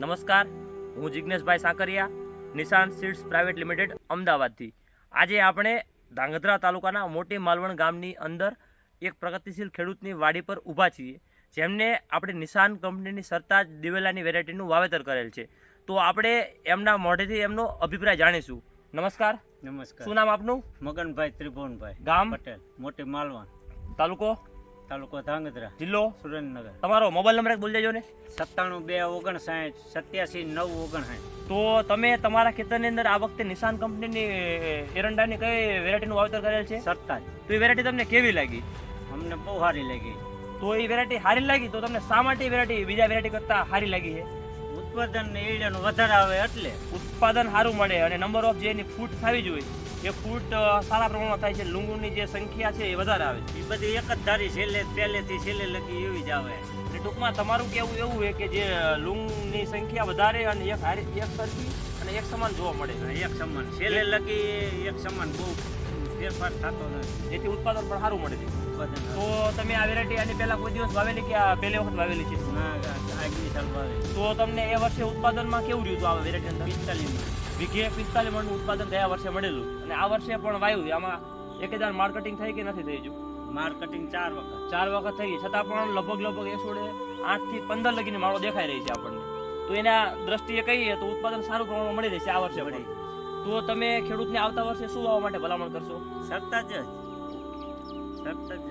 નમસ્કાર હું જિજ્ઞેશભાઈ સાકરિયા નિશાન સીડ્સ પ્રાઇવેટ લિમિટેડ અમદાવાદથી. આજે આપણે ધાંગધ્રા તાલુકાના મોટી માલવણ ગામની અંદર એક પ્રગતિશીલ ખેડૂતની વાડી પર ઊભા છીએ જેમને આપણે નિશાન કંપનીની સરતાજ દિવેલાની વેરાયટીનું વાવેતર કરેલ છે. તો આપણે એમના મોઢેથી એમનો અભિપ્રાય જાણીશું. નમસ્કાર. નમસ્કાર. શું નામ આપનું? મગનભાઈ ત્રિભુવનભાઈ ગામ? પટેલ મોટી માલવણ. તાલુકો? તાલુકો ધાંગધ્રા જિલ્લો? સુરેન્દ્રનગર. તમારો મોબાઈલ નંબર બોલી દેજો ને. સત્તાણું બે ઓગણસાઠ સત્યાસી નવ ઓગણસાઠ. તો તમે તમારા ખેતરની અંદર આ વખતે નિશાન કંપનીની એરંડાની કઈ વેરાયટીનું વાવેતર કરેલ છે? સરતાજ તો એ વેરાયટી તમને કેવી લાગી? અમને બહુ સારી લાગી. તો એ વેરાયટી સારી લાગી? તો તમને શા માટે વેરાયટી બીજા વેરાયટી કરતાં સારી લાગી છે? ઉત્પાદન ને વધારે આવે એટલે. ઉત્પાદન સારું મળે અને નંબર ઓફ જે એની ફૂટ થવી જોઈએ. એ ફૂટ સારા પ્રમાણમાં થાય છે. લુંગુની જે સંખ્યા છે એ વધારે આવે છે. એ બધી એક જ ધારી છેલ્લે પહેલેથી છેલ્લે લગી એવી જ આવે. એટલે ટૂંકમાં તમારું કેવું એવું છે કે જે લુંગની સંખ્યા વધારે અને એક હારી એક સરખી અને એક સમાન જોવા મળે. છે એક સમાન. છેલ્લે લગી એક સમાન બહુ ફેરફાર થતો નથી. જેથી ઉત્પાદન પણ સારું મળે છે. ઉત્પાદન તો તમે આ વેરાયટી આની પહેલા કોઈ દિવસ વાવેલી કે આ પહેલી વખત વાવેલી છે? આગલી સાલ તો તમને એ વર્ષે ઉત્પાદનમાં કેવું રહ્યું હતું આ વેરાયટી અંદર? પિસ્તાલીસમાં. વીઘે પિસ્તાલીસ મણનું ઉત્પાદન ગયા વર્ષે મળેલું અને આ વર્ષે પણ વાયું આમાં એક હજાર માર્કેટિંગ થઈ કે નથી થઈ ગયું માર્કેટિંગ ચાર વખત. ચાર વખત થઈ છતાં પણ લગભગ લગભગ એકસો આઠથી પંદર લગીની માળો દેખાઈ રહી છે આપણને. તો એના દ્રષ્ટિએ કહીએ તો ઉત્પાદન સારું પ્રમાણમાં મળી રહેશે આ વર્ષે મળી તો તમે ખેડૂતને આવતા વર્ષે શું વાવવા માટે ભલામણ કરશો? સરતાજ જ. સરતાજ જ.